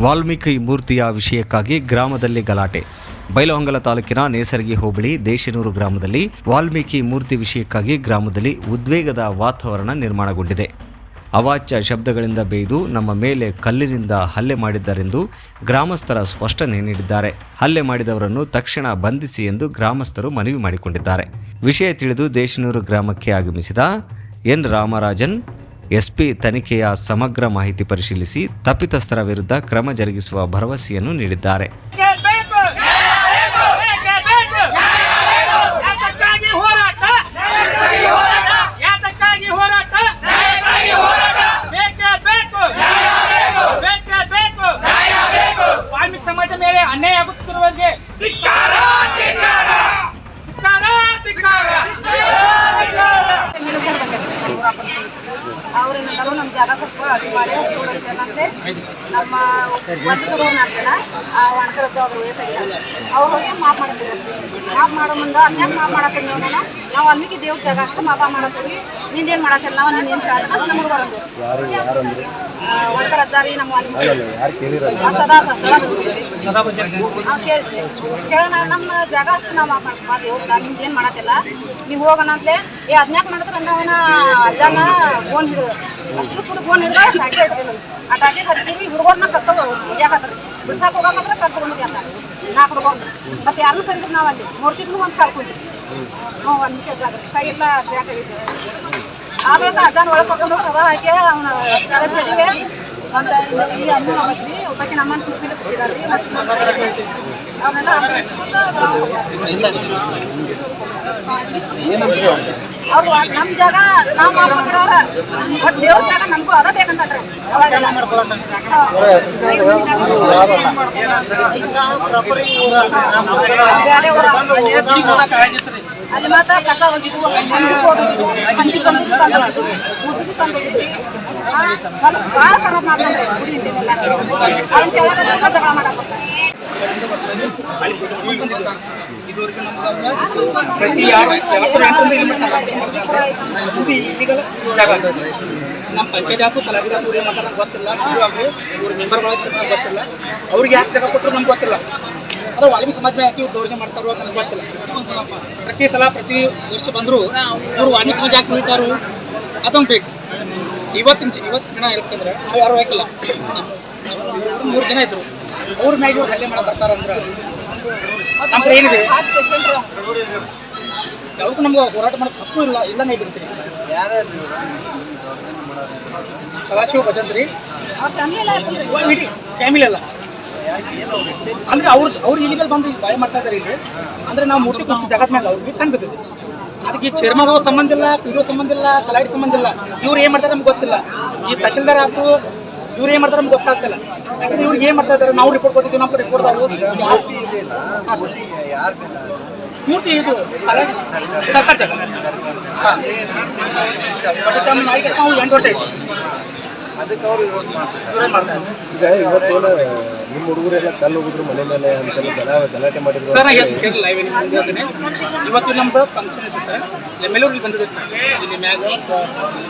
ವಾಲ್ಮೀಕಿ ಮೂರ್ತಿಯ ವಿಷಯಕ್ಕಾಗಿ ಗ್ರಾಮದಲ್ಲಿ ಗಲಾಟೆ. ಬೈಲಹೊಂಗಲ ತಾಲೂಕಿನ ನೇಸರ್ಗಿ ಹೋಬಳಿ ದೇಶನೂರು ಗ್ರಾಮದಲ್ಲಿ ವಾಲ್ಮೀಕಿ ಮೂರ್ತಿ ವಿಷಯಕ್ಕಾಗಿ ಗ್ರಾಮದಲ್ಲಿ ಉದ್ವೇಗದ ವಾತಾವರಣ ನಿರ್ಮಾಣಗೊಂಡಿದೆ. ಅವಾಚ್ಯ ಶಬ್ದಗಳಿಂದ ಬೇಯ್ದು ನಮ್ಮ ಮೇಲೆ ಕಲ್ಲಿನಿಂದ ಹಲ್ಲೆ ಮಾಡಿದ್ದಾರೆಂದು ಗ್ರಾಮಸ್ಥರ ಸ್ಪಷ್ಟನೆ ನೀಡಿದ್ದಾರೆ. ಹಲ್ಲೆ ಮಾಡಿದವರನ್ನು ತಕ್ಷಣ ಬಂಧಿಸಿ ಎಂದು ಗ್ರಾಮಸ್ಥರು ಮನವಿ ಮಾಡಿಕೊಂಡಿದ್ದಾರೆ. ವಿಷಯ ತಿಳಿದು ದೇಶನೂರು ಗ್ರಾಮಕ್ಕೆ ಆಗಮಿಸಿದ ಎನ್. ರಾಮರಾಜನ್ ಎಸ್ಪಿ ತನಿಖೆಯ ಸಮಗ್ರ ಮಾಹಿತಿ ಪರಿಶೀಲಿಸಿ ತಪ್ಪಿತಸ್ಥರ ವಿರುದ್ಧ ಕ್ರಮ ಜರುಗಿಸುವ ಭರವಸೆಯನ್ನು ನೀಡಿದ್ದಾರೆ ಯಾತಕ್ಕಾಗಿ ಹೋರಾಟ ಅಡಿ ಮಾಡಿ ಏನಂತೆ ನಮ್ಮ ವಚನದವ್ರನ್ನ ಹಾಕ್ಯಾರ ಆ ಒಣಕರ ಅವ್ರು ವಯಸ್ಸಾಗಿಲ್ಲ ಅವ್ರು ಹೋಗಿ ಮಾಪ್ ಮಾಡಿದ್ರು ಮಾಪ್ ಮಾಡೋ ಮುಂದೆ ಅದ್ಯಾಕೆ ಮಾಪ್ ಮಾಡತ್ತೀವಿ ನೀವು ನಾವು ಅಲ್ಲಿಗೆ ದೇವ್ರ ಜಾಗ ಅಷ್ಟು ಮಾಪ ಮಾಡತ್ತೀವಿ ನಿಂದೇನು ನಾವು ನಿನ್ನ ಏನು ಒಣಕರ ಅಜ್ಜಾರಿ ನಮ್ಮ ಸದಾ ಸದಾ. ಕೇಳೋಣ ನಮ್ಮ ಜಾಗ ಅಷ್ಟು ನಾವು ನಿಮ್ದು ಏನು ಮಾಡತ್ತಿಲ್ಲ. ನೀವು ಹೋಗೋಣ ಅಂತಲೇ ಏ ಅದ್ನ್ಯಾಕೆ ಮಾಡಿದ್ರೆ ನಾವನ ಅಜ್ಜನ ಫೋನ್ ಅಷ್ಟು ಕೂಡ ಫೋನ್ ಟಾಕಿ ಆ ಟಾಕಿ ಕತ್ತವ ಬಿಡ್ಸಾಕ್ ಹೋಗಂದ್ರೆ ಕರ್ಕೊಂಡು ಅಂತ. ನಾಲ್ಕು ಮತ್ತೆ ಯಾರನ್ನೂ ನಾವು ಅಲ್ಲಿ. ಮೂರ್ತಿಗೂ ಒಂದು ಹ್ಞೂ ಒಂದು ಜಾಗ. ಬ್ಯಾಕ್ ಆಮೇಲೆ ಅಜ್ಜನ ಒಳಗೆ ಕರ್ಕೊಂಡು ಹೋಗಿ ಹಾಕಿ ಅವನ ಕಳೆದ ಇಲ್ಲಿ ಅಮ್ಮ ಒಬ್ಬಾಕಿ ನಮ್ಮನ್ನ ಕುರ್ಪಿಲಿ ಕೂತಿದ್ದಾರೆ ಅವನ್ನೆಲ್ಲ ಅವ್ರು ನಮ್ಮ ಜಾಗ ನಾವು ಮಾಡ್ಕೊಂಡ್ರವ್ರ ಒಟ್ಟು ದೇವ್ರ ಜಾಗ ನಮಗೂ ಅದ ಬೇಕಂತಂದ್ರೆ. ಊರ ಅಲ್ಲಿ ಮಾತ್ರ ಕಸ ಹೋಗಿದ್ವು ಹಂದಿ ತಂದು ತಂದು ಮುಸುಗಿ ತಂದು ಭಾಳ ಖರಾಬ್ ಮಾಡ್ತಾರೆ ಗುಡಿ ಇದೆಲ್ಲ ಅವ್ನ ಕೆಳಗೆ ಜಗಳ ಮಾಡಕ್ಕೆ ಪ್ರತಿ. ಇದು ಇಲ್ಲಿಗಲ್ಲ ಜಾಗ. ನಮ್ಮ ಪಂಚಾಯತ್ ಯಾಕು ಕಲಾವಿದರು ಏನು ನಂಗೆ ಗೊತ್ತಿಲ್ಲ ಆಗ್ಲಿ ಇವ್ರ ಮೆಂಬರ್ಗಳು ಚೆನ್ನಾಗಿ ಗೊತ್ತಿಲ್ಲ ಅವ್ರಿಗೆ ಯಾಕೆ ಜಾಗ ಕೊಟ್ಟರು ನಮ್ಗೆ ಗೊತ್ತಿಲ್ಲ ಅದು ವಾಲ್ಮೀಕಿ ಸಮಾಜ ಮೇಲೆ ಯಾಕೆ ಇವ್ರು ದೌರ್ಜನ್ಯ ಮಾಡ್ತಾರೋ ನಮ್ಗೆ ಗೊತ್ತಿಲ್ಲ ಪ್ರತಿ ಸಲ ಪ್ರತಿ ವರ್ಷ ಬಂದರೂ ಇವರು ವಾಲ್ಮೀಕಿ ಸಮಾಜ ಯಾಕೆ ಉಳಿತಾರೋ ಅದೊಂದು ಬೇಕು ಇವತ್ತಿನ ಇವತ್ತಿನ ಹೇಳ್ಬೇಕಂದ್ರೆ ನಾವು ಯಾರು ಹಾಕಿಲ್ಲ ಮೂರು ಜನ ಇದ್ರು ಅವ್ರ ಮ್ಯಾಗ ಹಲ್ಲೆ ಮಾಡಕ್ ಬರ್ತಾರಂದ್ರೆ ಏನಿದೆ ಯಾವ್ದಕ್ಕೂ ನಮ್ಗೆ ಹೋರಾಟ ಮಾಡೋಕೆ ಹಕ್ಕು ಇಲ್ಲ ಇಲ್ಲನೇ ಬಿಡ್ತೀವಿ ಸದಾಶಿವ ಭಜಂತ್ರಿ. ಇಡೀ ಫ್ಯಾಮಿಲಿ ಅಲ್ಲ. ಅಂದ್ರೆ ಅವ್ರು ಅವ್ರು ಇಲ್ಲಿಗಲ್ ಬಂದು ಬಾಯ್ ಮಾಡ್ತಾ ಇದಾರೆ ಇಲ್ಲಿ ಅಂದ್ರೆ ನಾವು ಮೂರ್ತಿ ಕೂರಿಸಿ ಜಗತ್ ಮೇಲೆ ಅವ್ರಿಗೆ ಕಂಡು ಬಿದ್ದಿದೆ ಅದಕ್ಕೆ ಈ ಚೇರ್ಮನ್ ಸಂಬಂಧ ಇಲ್ಲ ಪಿಡಿಒ ಸಂಬಂಧ ಇಲ್ಲ ಕಲಾಡಿ ಸಂಬಂಧ ಇಲ್ಲ. ಇವ್ರು ಏನ್ ಮಾಡ್ತಾರೆ ನಮ್ಗೆ ಗೊತ್ತಿಲ್ಲ. ಈ ತಹಶೀಲ್ದಾರ್ ಆಯ್ತು ಇವ್ರು ಏನ್ ಮಾಡ್ತಾರೆ ನಮ್ಗೆ ಗೊತ್ತಾಗ್ತಿಲ್ಲ. ಯಾಕಂದ್ರೆ ಇವ್ರಿಗೆ ಏನ್ ಮಾಡ್ತಾ ಇದಾರೆ ನಾವು ರಿಪೋರ್ಟ್ ಕೊಟ್ಟಿದ್ದೀವಿ ನಮ್ಮ ರಿಪೋರ್ಟ್ ಪೂರ್ತಿ ಇದು ಸರ್ಕಾರ ಜಾಗ ಪಟ್ಟಸ್ವಾಮಿ ನಾಯಕ ನಾವು ಎಂಟು ವರ್ಷ ಆಯ್ತು. ಇವ್ರೇನ್ ವಿರೋಧ ಮಾಡ್ತಾರೆ ಈಗ ಇವತ್ತು ನಿಮ್ಮ ಹುಡುಗರೆಲ್ಲ ಕಲ್ಲು ಹೋಗಿದ್ರು ಮನೆ ಮೇಲೆ ಅಂತೆಲ್ಲ ಗಲ ಗಲಾಟೆ ಮಾಡಿದ್ರು ಸರ್ ಲೈವ್ ಇವತ್ತು ನಮ್ದು ಫಂಕ್ಷನ್ ಇತ್ತು ಸರ್. ಎಂ ಎಲ್ ಅವ್ರಿಗೆ ಬಂದಿದೆ ಸರ್. ಇಲ್ಲಿ ಮ್ಯಾಗ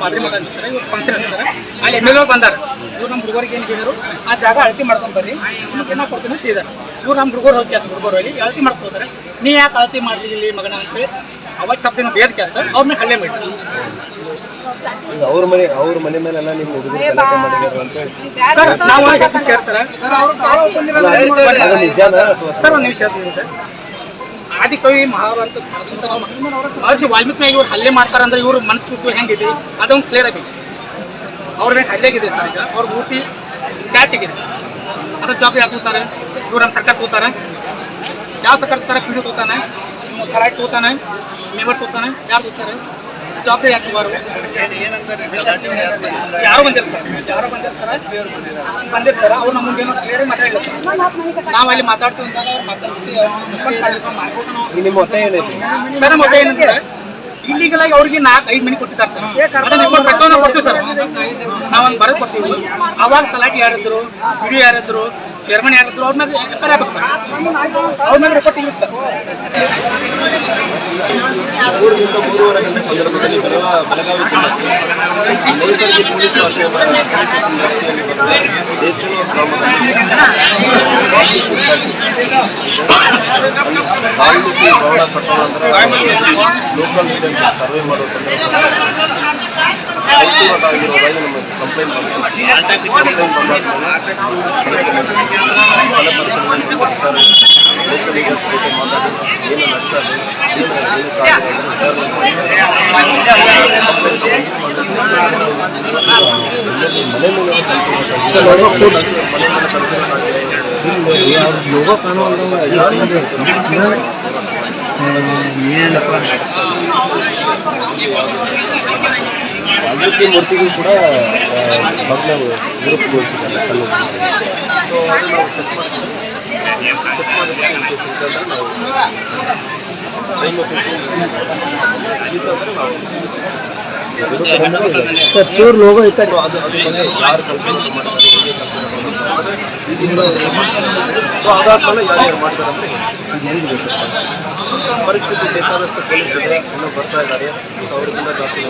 ಮಾದ್ರಿ ಮಠ ಅಂತ ಸರ್. ಇವತ್ತು ಫಂಕ್ಷನ್ ಇತ್ತು ಸರ್. ಅಲ್ಲಿ ಎಂ ಎಲ್ ಅವ್ರು ಬಂದಾರ. ಇವ್ರು ನಮ್ಮ ಹುಡುಗರಿಗೆ ಏನು ಕೇಳಿದ್ರು ಆ ಜಾಗ ಅಳತಿ ಮಾಡ್ಕೊಂಡ್ ಬರ್ರಿ. ನಿಮ್ಗೆ ಏನಾಗ ಕೊಡ್ತೀನಿ ಅಂತ ಹೇಳಿದಾರೆ ಇವ್ರು ನಮ್ಮ ಹುಡುಗರು ಹೋಗಿ ಕೆಲಸ ಹುಡುಗರು ಹೋಗಿ ಅಳತಿ ಮಾಡ್ಕೊಳ್ತಾರೆ. ನೀ ಯಾಕೆ ಅಳತಿ ಮಾಡ್ಲಿ ಇಲ್ಲಿ ಮಗನ ಅಂತೇಳಿ ಅವಾಗ ಶಬ್ದನ ಬೇದ ಕೇಳ್ತ ಅವ್ರ ಮೇಲೆ ಹಲ್ಲೆ ಮಾಡಿದ್ರು ಈಗ ಅವ್ರ ಮನೆ ಅವ್ರ ಮನೆ ಮೇಲೆಲ್ಲ ನಿಮ್ಮ ಹುಡುಗರು ಗಲಾಟೆ ಮಾಡಿದ್ರು ಅಂತ ಹೇಳಿ. ಸರ್ ನಾವು ಕೇಳ್ತಾರೆ. ಸರ್ ಒಂದು ನಿಮಿಷ. ಆದಿಕವಿ ಮಹಾಭಾರತ ನಾವು ಮಹರ್ಷಿ ವಾಲ್ಮೀಕಿ ಮೇಲೆ ಇವ್ರು ಹಲ್ಲೆ ಮಾಡ್ತಾರಂದ್ರೆ ಇವ್ರ ಮನಸ್ಸು ಹೆಂಗಿದೆ? ಅದೊಂದು ಕ್ಲಿಯರ್ ಆಗಿದೆ ಅವ್ರ ಮೇಲೆ ಹಲ್ಲೆಗಿದೆ ಸರ್ ಈಗ. ಅವ್ರ ಮೂರ್ತಿ ಸ್ಕ್ಯಾಚ್ ಆಗಿದೆ. ಅದ್ರ ಜವಾಬ್ದಾರಿ ಯಾಕೆ ತಗೋತಾರೆ ಇವ್ರು ನಮ್ಮ ಸರ್ಕಾರ ತಗೋತಾರೆ ಯಾವ ಸರ್ಕಾರ ತರ ಪಿ ಡಿ ತಗೋತಾನೆ ಕರಾಟ್ ಕೂತಾನೆ ಮೆಂಬರ್ ತಗೋತಾನೆ ಯಾರು ಕೂತಾರೆ? ಜವಾಬ್ದಾರಿ ಯಾಕೆ ಬಾರು ಯಾರು ಬಂದಿರ್ತಾರೆ. ಯಾರು ಬಂದಿರ್ತಾರೆ. ಬಂದಿರ್ತಾರೆ. ಅವ್ರು ನಮ್ಮ ಮುಂದೆ ಕ್ಲಿಯರ್ ಮಾತಾಡಿಲ್ಲ ಸರ್. ನಾವು ಅಲ್ಲಿ ಮಾತಾಡ್ತೀವಿ ಅಂತ ಮಾತಾಡ್ತೀವಿ. ಏನೈತಿ ಸರ್ ಮತ್ತೆ ಏನಂದ್ರೆ ಇಲ್ಲಿಗಲ್ ಆಗಿ ಅವ್ರಿಗೆ ನಾಲ್ಕು ಐದು ಮನೆ ಕೊಟ್ಟಿದ್ದಾರೆ ಸರ್. ಅದನ್ನ ರಿಪೋರ್ಟ್ ಕೊಡ್ತೀವಿ ಸರ್. ನಾವೊಂದು ಬರೆದು ಕೊಡ್ತೀವಿ. ಅವಾಗ ತಲಾಟಿ ಯಾರಿದ್ರು ವಿಡಿಯೋ ಯಾರಿದ್ರು ಚೇರ್ಮನ್ ಯಾರಿದ್ರು ಅವ್ರ ಮೇಲೆ ಎಫ್ಐಆರ್ ಆಗ್ಬೇಕು ಅವ್ರ ಮೇಲೆ ರಿಪೋರ್ಟ್ ಇರುತ್ತೆ. ಮೂರುವರೆ ಲೋಕಲ್ ಸರ್ವೆ ಮಾಡೋ ಸಂದರ್ಭದಲ್ಲಿ ಆಗಿರುವುದಾಗಿ ನಮ್ಮ ಕಂಪ್ಲೇಂಟ್ ಬಂದಿದೆ ಕಂಪ್ಲೇಂಟ್ ಬಂದಾಗ ಲೋಕಲ್ ಲೀಡರ್ಸ್ ಜೊತೆ ಮಾತಾಡಿ ಏನು ನಷ್ಟ ಇದೆ ಏನು ಏನು ಕಾರಣ ಇದೆ ಮನೆ ಮೇಲೆ ಯೋಗ ವಾಲ್ಮೀಕಿ ಮೂರ್ತಿಗೂ ಕೂಡ ಕಲ್ಲು ಅದು crime offence ಇತ್ತಂದ್ರೆ ನಾವು ಸರ್ ಚೂರು ಲೋಗೋ ಸೊ ಅದು ಬಗ್ಗೆ ಯಾರು ಕಲ್ಪನೆ ಮಾಡ್ತಾರೆ ಇದರಿಂದ ಸೊ ಅದಾದ್ಮೇಲೆ ಯಾರು ಯಾರು ಮಾಡ್ತಾರೆ ಇದು ಪರಿಸ್ಥಿತಿ ಬೇಕಾದಷ್ಟು ಪೊಲೀಸ್ ಇದೆ, ಇನ್ನೂ ಬರ್ತಾ ಇದ್ದಾರೆ ಸೊ ಅವ್ರಿಗಿಂತ ಜಾಸ್ತಿ.